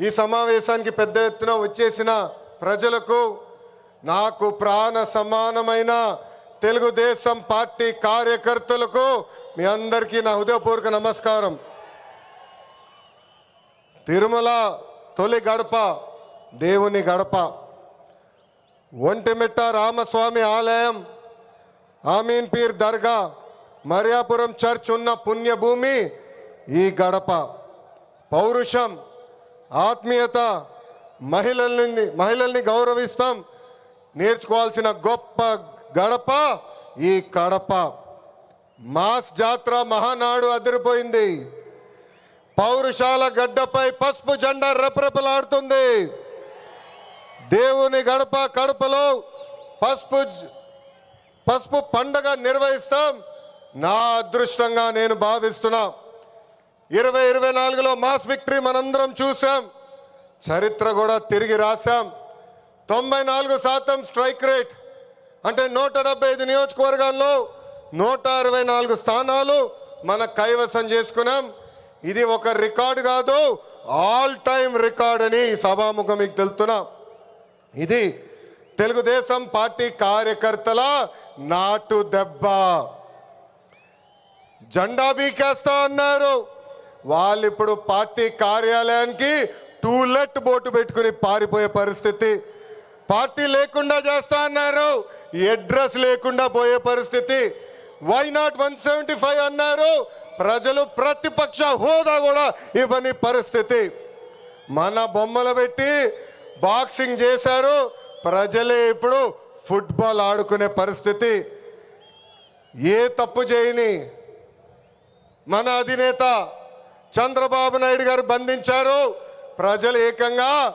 ఈ సమావేశానికి పెద్ద ఎత్తున వచ్చేసిన ప్రజలకు నాకు ప్రాణ సమానమైన తెలుగుదేశం పార్టీ కార్యకర్తలకు మీ అందరికీ నా హృదయపూర్వక నమస్కారం. తిరుమల తొలి గడప దేవుని గడప. ఒంటిమిట్ట రామస్వామి ఆలయం ఆమీన్ పీర్ దర్గా మరియాపురం చర్చ్ ఉన్న పుణ్యభూమి ఈ గడప. పౌరుషం ఆత్మీయత మహిళల్ని మహిళల్ని గౌరవిస్తాం. నేర్చుకోవాల్సిన గొప్ప గడప ఈ కడప. మాస్ జాత్ర మహానాడు అదిరిపోయింది. పౌరుషాల గడ్డపై పసుపు జెండా రెపరెపలాడుతుంది. దేవుని గడప కడపలో పసుపు పసుపు పండగ నిర్వహిస్తాం. నా అదృష్టంగా నేను భావిస్తున్నా. ఇరవై ఇరవై నాలుగులో మాస్ విక్టరీ మనందరం చూసాం చరిత్ర కూడా తిరిగి రాశాం. తొంభై నాలుగు శాతం స్ట్రైక్ రేట్. అంటే నూట డెబ్బై ఐదు నియోజకవర్గాల్లో నూట అరవై నాలుగు స్థానాలు మన కైవసం చేసుకున్నాం. ఇది ఒక రికార్డు కాదు ఆల్ టైమ్ రికార్డ్ అని సభాముఖం మీకు తెలుపుతున్నా. ఇది తెలుగుదేశం పార్టీ కార్యకర్తల నాటు దెబ్బ. జెండా బీకేస్తా అన్నారు. వాళ్ళు ఇప్పుడు పార్టీ కార్యాలయానికి టూలెట్ బోటు పెట్టుకుని పారిపోయే పరిస్థితి. పార్టీ లేకుండా చేస్తా అన్నారు అడ్రస్ లేకుండా పోయే పరిస్థితి. Why not one seventy five అన్నారు ప్రజలు ప్రతిపక్ష హోదా కూడా ఇవ్వని పరిస్థితి. మన బొమ్మలు పెట్టి బాక్సింగ్ చేశారు ప్రజలే ఇప్పుడు ఫుట్బాల్ ఆడుకునే పరిస్థితి. ఏ తప్పు చేయని మన అధినేత చంద్రబాబు నాయుడు గారు బంధించారు. ప్రజలు ఏకంగా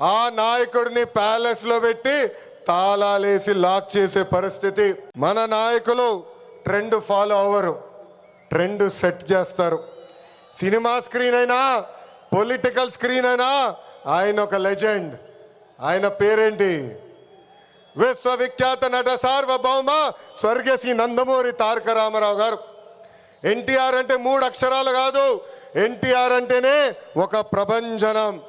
ఆ నాయకుడిని ప్యాలెస్లో పెట్టి తాళాలేసి లాక్ చేసే పరిస్థితి మన నాయకులు ట్రెండ్ ఫాలో అవ్వరు. ట్రెండ్ సెట్ చేస్తారు. సినిమా స్క్రీన్ అయినా పొలిటికల్ స్క్రీన్ అయినా ఆయన ఒక లెజెండ్. ఆయన పేరేంటి? విశ్వవిఖ్యాత నట సార్వభౌమ స్వర్గశ్రీ నందమూరి తారక రామారావు గారు. ఎన్టీఆర్ అంటే మూడు అక్షరాలు కాదు. ఎన్టీఆర్ అంటేనే ఒక ప్రభంజనం.